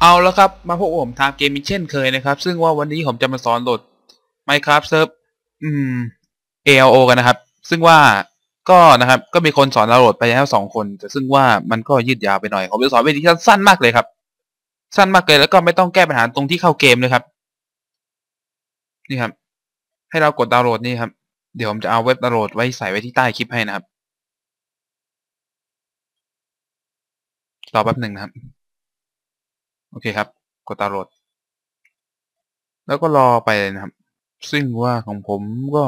เอาแล้วครับ มาพบกับผมทางเกมอีกเช่นเคยนะครับ ซึ่งว่าวันนี้ผมจะมาสอนโหลด Minecraft Serve อืม ALO กันนะครับ ซึ่งว่าก็นะครับ ก็มีคนสอนเราโหลดไปแล้วสองคน แต่ซึ่งว่ามันก็ยืดยาวไปหน่อย ผมจะสอนวิธีสั้นๆมากเลยครับ สั้นมากเลยแล้วก็ไม่ต้องแก้ปัญหาตรงที่เข้าเกมเลยครับ นี่ครับ ให้เรากดดาวน์โหลดนี่ครับ เดี๋ยวผมจะเอาเว็บดาวน์โหลดไว้ใส่ไว้ที่ใต้คลิปให้นะครับ รอแป๊บหนึ่งนะครับ โอเคครับ กดดาวน์โหลด แล้วก็รอไปนะครับ ซึ่งว่าของผมก็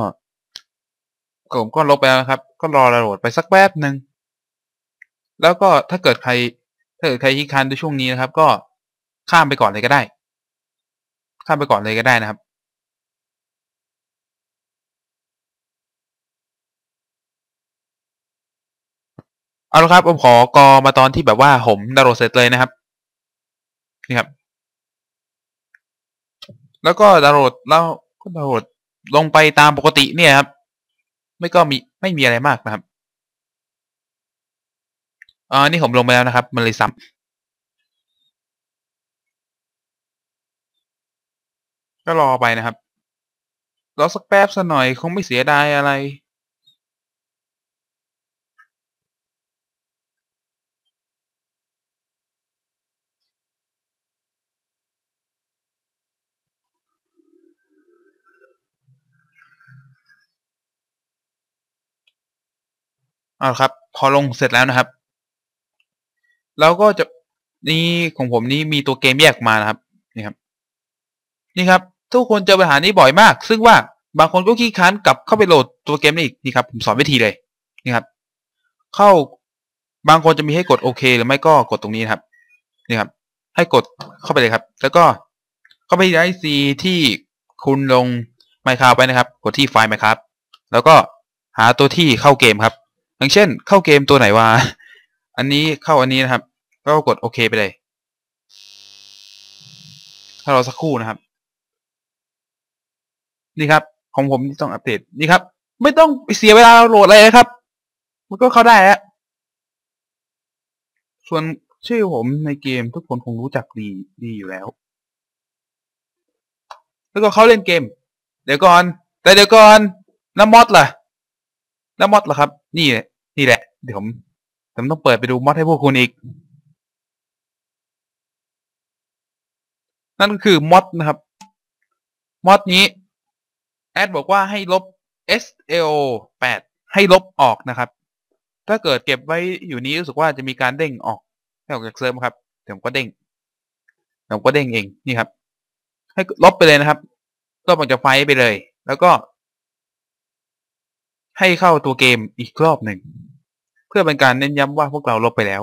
ผมก็ลบไปแล้วครับ ก็รอดาวน์โหลดไปสักแป๊บหนึ่งแล้วก็ถ้าเกิดใคร ถ้าเกิดใครที่คันในช่วงนี้นะครับ ก็ข้ามไปก่อนเลยก็ได้ ข้ามไปก่อนเลยก็ได้นะครับเอาละครับผมขอกอมาตอนที่แบบว่าผมดาวน์โหลดเสร็จเลยนะครับ นี่ครับ แล้วก็ดาวน์โหลดแล้วก็ดาวน์โหลดลงไปตามปกติเนี่ยครับ ไม่ก็มีไม่มีอะไรมากนะครับอ่านี่ผมลงไปแล้วนะครับ มันเลยซ้ำก็รอไปนะครับรอสักแป๊บสักหน่อยคงไม่เสียดายอะไร เอาครับ พอลงเสร็จแล้วนะครับ แล้วก็จะนี่ของผมนี่มีตัวเกมแยกมานะครับนี่ครับ นี่ครับ ทุกคนเจอปัญหานี้บ่อยมาก ซึ่งว่าบางคนก็ขี้ค้านกลับเข้าไปโหลดตัวเกมนี้อีกนี่ครับ ผมสอนวิธีเลยนี่ครับ เข้าบางคนจะมีให้กดโอเค หรือไม่ก็กดตรงนี้นะครับนี่ครับ ให้กดเข้าไปเลยครับ แล้วก็เข้าไปไอซีที่คุณลงไมค์คาไปนะครับ กดที่ไฟล์ไมค์ครับแล้วก็หาตัวที่เข้าเกมครับ อย่างเช่น เข้าเกมตัวไหนวะอันนี้เข้าอันนี้นะครับ ก็กดโอเคไปเลย ถ้าเราสักครู่นะครับ นี่ครับ ของผมต้องอัปเดตนี่ครับ ไม่ต้องเสียเวลาโหลดอะไรนะครับ มันก็เข้าได้แล้วส่วนชื่อผมในเกมทุกคนคงรู้จักดีดีอยู่แล้ว แล้วก็เขาเล่นเกม เดี๋ยวก่อน แต่เดี๋ยวก่อนน้ำมอดล่ะน้ำมอดล่ะครับ นี่แหละ นี่แหละ เดี๋ยวผมผมต้องเปิดไปดูมอดให้พวกคุณอีก นั่นก็คือมอดนะครับ มอดนี้ แอดบอกว่าให้ลบ SLO 8 ให้ลบออกนะครับ ถ้าเกิดเก็บไว้อยู่นี้รู้สึกว่าจะมีการเด้งออกให้ออกจากเซิร์ฟครับเดี๋ยวผมก็เด้งเดี๋ยวผมก็เด้งเองนี่ครับ ให้ลบไปเลยนะครับลบออกจากไฟล์ไปเลย แล้วก็ ให้เข้าตัวเกมอีกรอบหนึ่ง พื่อเป็นการเน้นย้ำว่าพวกเราลบไปแล้ว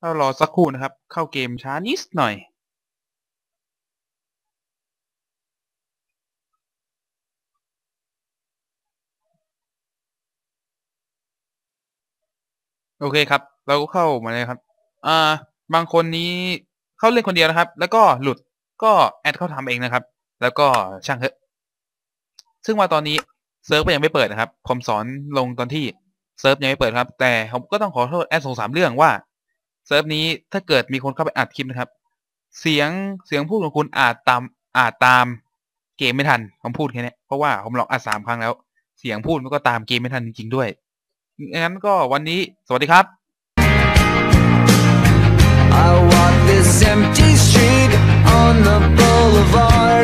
เรารอสักครู่นะครับ เข้าเกมช้านิดหน่อย โอเคครับ เราก็เข้ามาเลยครับ อ่า บางคนนี้ เข้าเล่นคนเดียวนะครับ แล้วก็หลุดก็แอดเข้าทำเองนะครับ แล้วก็ช่างเถอะซึ่งว่าตอนนี้เซิร์ฟก็ยังไม่เปิดนะครับ ผมสอนลงตอนที่เซิร์ฟยังไม่เปิดครับ แต่ผมก็ต้องขอโทษแอดสองสามเรื่องว่าเซิร์ฟนี้ถ้าเกิดมีคนเข้าไปอัดคลิปนะครับ เสียงเสียงพูดของคุณอาจตามอาจตามเกมไม่ทันผมพูดแค่นี้เพราะว่าผมลองอัดสามครั้งแล้ว เสียงพูดมันก็ตามเกมไม่ทันจริงๆด้วยงั้นก็วันนี้สวัสดีครับ this empty street on the boulevard.